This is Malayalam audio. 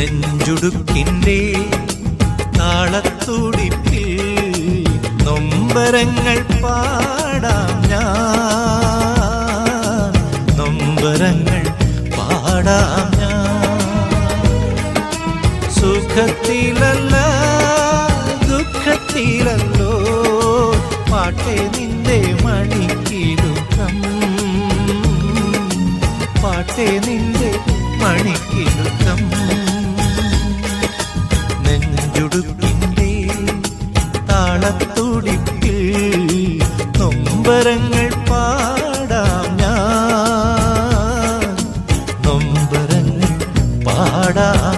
നെഞ്ചുടുക്കിന്റെ താളത്തുടിപ്പിൽ നൊമ്പരങ്ങൾ പാടാം ഞാൻ. നൊമ്പരങ്ങൾ പാടാം ഞാൻ. സുഖത്തിലല്ല ദുഃഖത്തിലല്ലോ. പാട്ടേ നിന്റെ മണിക്കിടുക്കം പാട്ടേ നിന്റെ മണിക്കിടുക്കം നൊമ്പരങ്ങൾ പാടാം ഞാൻ. നൊമ്പരങ്ങൾ പാടാം